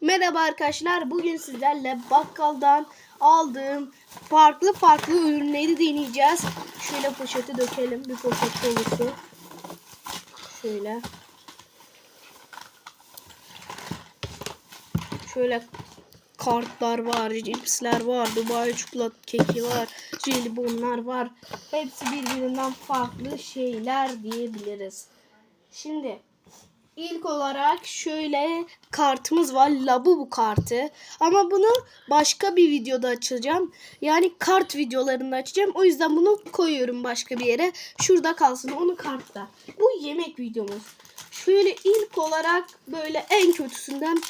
Merhaba arkadaşlar. Bugün sizlerle bakkaldan aldığım farklı farklı ürünleri deneyeceğiz. Şöyle poşeti dökelim. Bir poşet dolusu. Şöyle. Şöyle kartlar var, cipsler var, Dubai çikolata keki var, jelibonlar var. Hepsi birbirinden farklı şeyler diyebiliriz. Şimdi İlk olarak şöyle kartımız var. Labubu kartı. Ama bunu başka bir videoda açacağım. Yani kart videolarında açacağım. O yüzden bunu koyuyorum başka bir yere. Şurada kalsın. Onu kartta. Bu yemek videomuz. Şöyle ilk olarak böyle en kötüsünden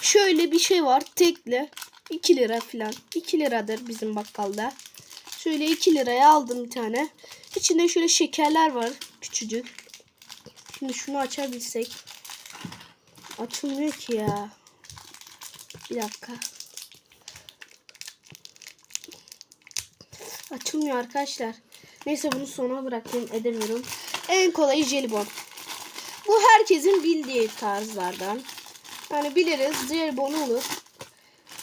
şöyle bir şey var. Tekli. 2 lira falan. 2 liradır bizim bakkalda. Şöyle 2 liraya aldım bir tane. İçinde şöyle şekerler var. Küçücük. Şimdi şunu açabilsek. Açılmıyor ki ya. Bir dakika. Açılmıyor arkadaşlar. Neyse bunu sona bırakayım edemiyorum. En kolayı jelibon. Bu herkesin bildiği tarzlardan. Yani biliriz jelibon olur.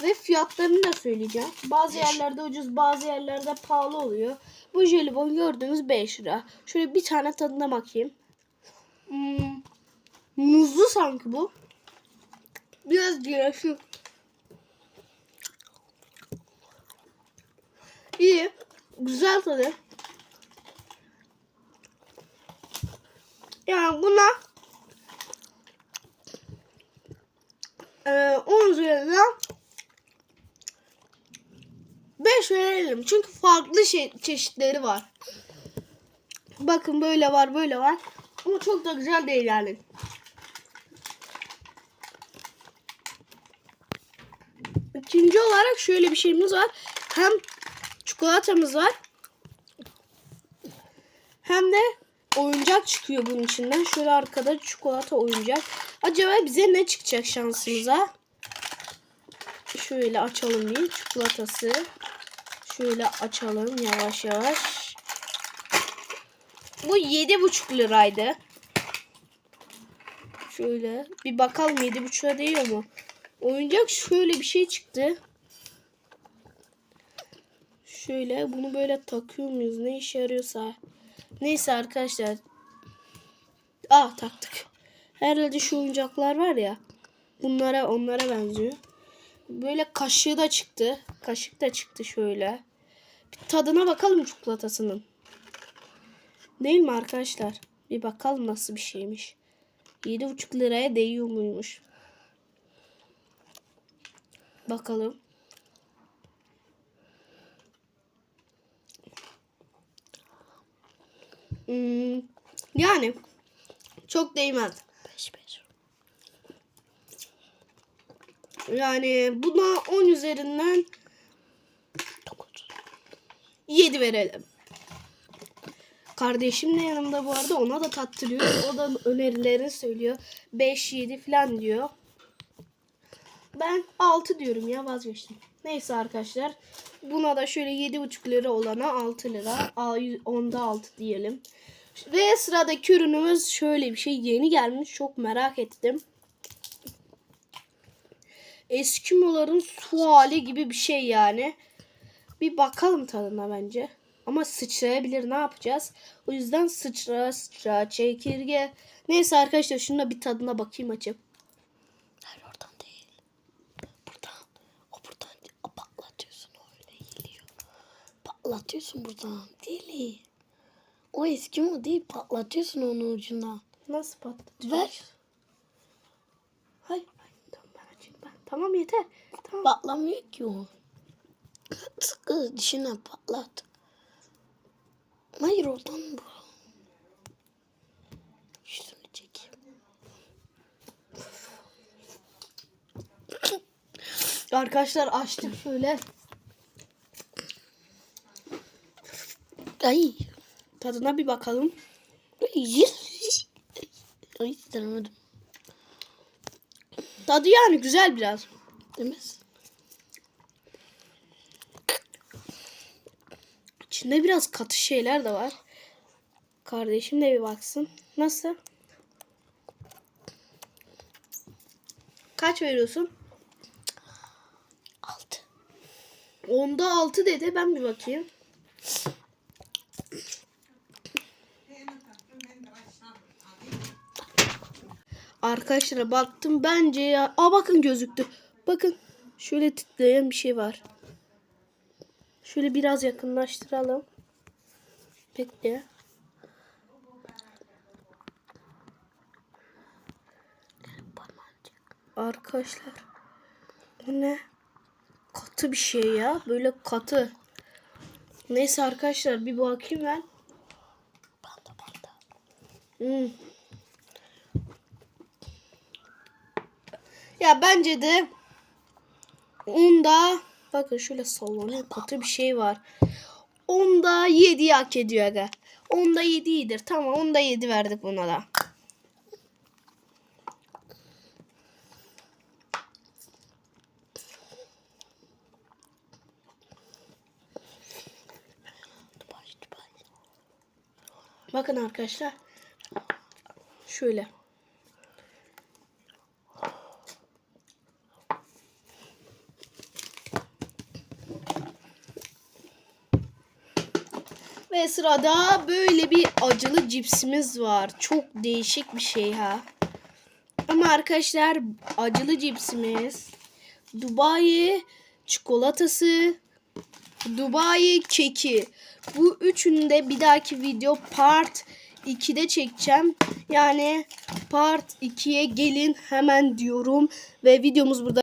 Ve fiyatlarını da söyleyeceğim. Bazı yerlerde ucuz bazı yerlerde pahalı oluyor. Bu jelibon gördüğünüz 5 lira. Şöyle bir tane tadına bakayım. Hmm, muzlu sanki bu. Biraz girişim. İyi. Güzel tadı. Yani buna e, 10 üzerinden 5 verelim. Çünkü farklı şey, çeşitleri var. Bakın böyle var böyle var. Ama çok da güzel değil yani. İkinci olarak şöyle bir şeyimiz var. Hem çikolatamız var. Hem de oyuncak çıkıyor bunun içinden. Şöyle arkada çikolata oyuncak. Acaba bize ne çıkacak şansımıza? Şöyle açalım bir çikolatası. Şöyle açalım yavaş yavaş. Bu yedi buçuk liraydı. Şöyle bir bakalım yedi buçuğa değiyor mu? Oyuncak şöyle bir şey çıktı. Şöyle bunu böyle takıyor muyuz? Ne işe yarıyorsa. Neyse arkadaşlar. Ah taktık. Herhalde şu oyuncaklar var ya. Bunlara onlara benziyor. Böyle kaşığı da çıktı. Kaşık da çıktı şöyle. Bir tadına bakalım çikolatasının. Değil mi arkadaşlar? Bir bakalım nasıl bir şeymiş. 7,5 liraya değiyor muymuş? Bakalım. Hmm, yani çok değmez. Yani buna 10 üzerinden 7 verelim. Kardeşim de yanımda bu arada ona da tattırıyor. O da önerilerini söylüyor. 5-7 falan diyor. Ben 6 diyorum ya vazgeçtim. Neyse arkadaşlar. Buna da şöyle 7,5 lira olana 6 lira. Onda 6 diyelim. Ve sıradaki ürünümüz şöyle bir şey. Yeni gelmiş. Çok merak ettim. Eskimoların su hali gibi bir şey yani. Bir bakalım tadına bence. Ama sıçrayabilir ne yapacağız? O yüzden sıçra sıçra çekirge. Neyse arkadaşlar şuna bir tadına bakayım açıp. Hayır oradan değil. Buradan. O buradan. Patlatıyorsun öyle geliyor. Patlatıyorsun buradan. Deli. O eski mi değil patlatıyorsun onun ucundan. Nasıl patlatacağız? Ver. Hayır. hayır. Tamam ben açayım ben. Tamam yeter. Tamam. Patlamıyor ki o. Sıkı dişine patlat. Hayır oradan bu. Üstünü çekeyim. Arkadaşlar açtık şöyle. Ay. Tadına bir bakalım. Ay. İstemedim. Tadı yani güzel biraz. Değil mi? İçinde biraz katı şeyler de var. Kardeşim de bir baksın. Nasıl? kaç veriyorsun? Altı. Onda 6 dedi. Ben bir bakayım. Arkadaşlar baktım bence ya. Aa bakın gözüktü. Bakın şöyle titreyen bir şey var. Şöyle biraz yakınlaştıralım. Bekle. Arkadaşlar. Bu ne? Katı bir şey ya. Böyle katı. Neyse arkadaşlar bir bakayım ben. Panda panda. Hmm. Ya bence de onda bakın şöyle sallanıyor katı bir şey var. Onda 7 hak ediyor aga. Onda 7 iyidir. Tamam onda 7 verdik buna da. Bakın arkadaşlar. Şöyle. Ve sırada böyle bir acılı cipsimiz var. Çok değişik bir şey ha. Ama arkadaşlar acılı cipsimiz Dubai çikolatası Dubai keki. Bu üçünü de bir dahaki video part 2'de çekeceğim. Yani part 2'ye gelin hemen diyorum. Ve videomuz burada